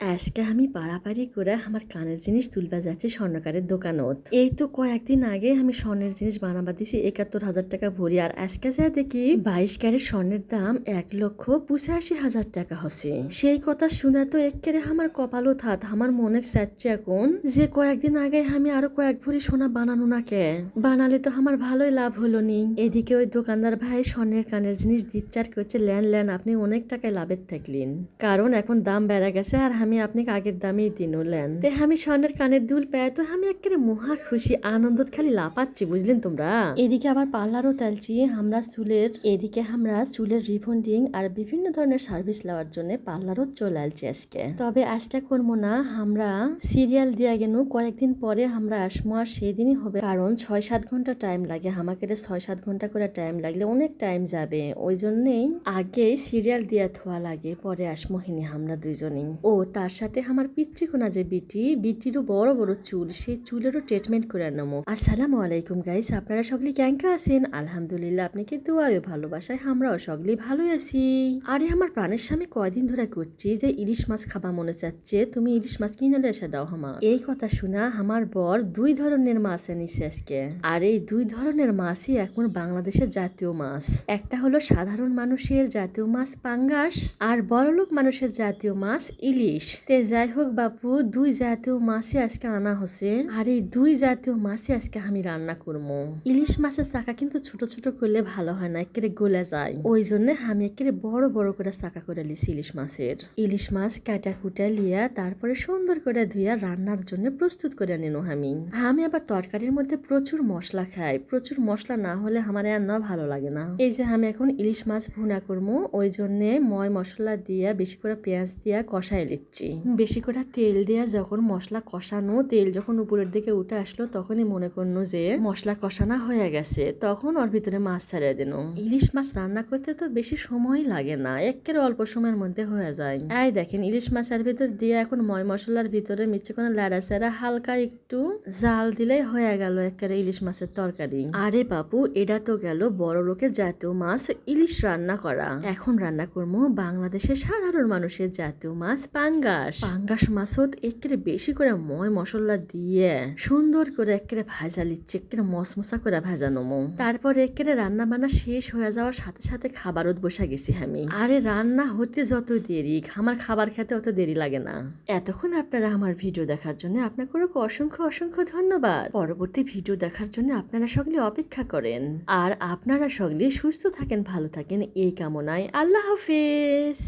আজকে আমি পাড়াপাড়ি করে আমার কানের জিনিস তুলবা যাচ্ছি স্বর্ণকারের দোকানত। এই তো কয়েকদিন আগে আমি স্বর্ণের জিনিস বানাবা দিছি, একাত্তর হাজার টাকা ভরি। আর আজকে যা দেখি, বাইশ ক্যারেট স্বর্ণের দাম এক লক্ষ পঁচাশি হাজার টাকা হচ্ছে। সেই কথা শুনে তো এক একেরে আমার কপালও থাত, আমার মনে চাচ্ছে এখন যে কয়েকদিন আগে আমি আরও কয়েক ভরি সোনা বানানো না কে? বানালে তো আমার ভালোই লাভ হলো নি। এদিকে ওই দোকানদার ভাই স্বর্ণের কানের জিনিস দিচ্চার করছে, ল্যান ল্যান, আপনি অনেক টাকায় লাভের থাকলেন। কারণ এখন দাম বেড়ে গেছে আর আমি আপনাকে আগের দামেই দিন দিনলেন। তে আমি স্বর্ণের কানের দুল পেয়ে তো আমি একেবারে মহা খুশি, আনন্দত খালি লাপাচ্ছি বুঝলেন তোমরা? এদিকে আবার পার্লারও তেলছি আমরা চুলের, এদিকে আমরা চুলের রিবন্ডিং আর বিভিন্ন ধরনের সার্ভিস নেওয়ার জন্য পার্লারও চলে আসছি আজকে। তবে আজকে করব না, আমরা সিরিয়াল দিয়া গেল কয়েকদিন পরে আমরা আসব আর সেই দিনই হবে। কারণ ছয় সাত ঘণ্টা টাইম লাগে, আমাকে ছয় সাত ঘণ্টা করে টাইম লাগলে অনেক টাইম যাবে। ওই জন্যই আগে সিরিয়াল দিয়া থোয়া লাগে, পরে আসমো হিনি আমরা দুইজনেই। ও তার সাথে আমার পিচ্ছি কোনা যে বিটি, বিটিরও বড় বড় চুল, সেই চুলেরও ট্রিটমেন্ট করে নেব। আসসালামু আলাইকুম গাইস আপনারা সকলে ক্যাঙ্কা আছেন? আলহামদুলিল্লাহ, আপনাকে কি দোয়ায় ভালোবাসায় আমরাও সকলেই ভালোই আছি। আরে আমার প্রাণের স্বামী কয়দিন ধরে করছি যে ইলিশ মাছ খাবা মনে চাচ্ছে, তুমি ইলিশ মাছ কিনে এসে দাও হামা। এই কথা শোনা আমার বর দুই ধরনের মাছ এনেছে আজকে। আর এই দুই ধরনের মাছই এখন বাংলাদেশের জাতীয় মাছ। একটা হলো সাধারণ মানুষের জাতীয় মাছ পাঙ্গাস, আর বড়লোক মানুষের জাতীয় মাছ ইলিশ। তে যাই হোক বাপু দুই জাতীয় মাছে আজকে আনা হচ্ছে আর এই দুই জাতীয় মাছই আজকে আমি রান্না করব ইলিশ মাছের চাকা কিন্তু ছোট ছোট করলে ভালো হয় না একেবারে গলে যায় ওই জন্য আমি একেবারে বড় বড় করে চাকা করে লিছি ইলিশ মাছের ইলিশ মাছ কাটা কুটা লিয়া তারপরে সুন্দর করে ধুইয়া রান্নার জন্য প্রস্তুত করে নিন আমি আমি আবার তরকারির মধ্যে প্রচুর মশলা খাই প্রচুর মশলা না হলে আমার আর না ভালো লাগে না এই যে আমি এখন ইলিশ মাছ ভুনা করব ওই জন্য ময় মশলা দিয়া বেশি করে পেঁয়াজ দিয়া কষাই লিচ্ছি বেশি করে তেল দিয়া যখন মশলা কষানো, তেল যখন উপরের দিকে উঠে আসলো, তখনই মনে করল যে মশলা কষানো হয়ে গেছে। তখন ওর ভিতরে মাছ ছাড়িয়ে দিল ইলিশ মাছ রান্না করতে তো বেশি সময় লাগে না, একের অল্প সময়ের মধ্যে হয়ে যায়। এই দেখেন, ইলিশ মাছের ভিতর দিয়ে এখন ময় মশলার ভিতরে মিচ্ছে কোনো লাড়া চাড়া হালকা একটু জাল দিলেই হয়ে গেল একেবারে ইলিশ মাছের তরকারি। আরে বাপু, এটা তো গেল বড় লোকের জাতীয় মাছ, ইলিশ রান্না করা। এখন রান্না করব বাংলাদেশের সাধারণ মানুষের জাতীয় মাছ পাঙ্গাস? পাঙ্গাস মাছত একেবারে বেশি করে ময় মশলা দিয়ে সুন্দর করে একেবারে ভাজা লিচ্ছে, একেবারে মশমশা করে ভাজানো মো তারপর একেবারে রান্না বান্না শেষ হয়ে যাওয়ার সাথে সাথে খাবারত বসে গেছি আমি। আরে রান্না হতে যত দেরি, আমার খাবার খেতে অত দেরি লাগে না। এতক্ষণ আপনারা আমার ভিডিও দেখার জন্য আপনাকে অসংখ্য অসংখ্য ধন্যবাদ। পরবর্তী ভিডিও দেখার জন্য আপনারা সকলে অপেক্ষা করেন। আর আপনারা সকলে সুস্থ থাকেন, ভালো থাকেন, এই কামনায় আল্লাহ হাফিজ।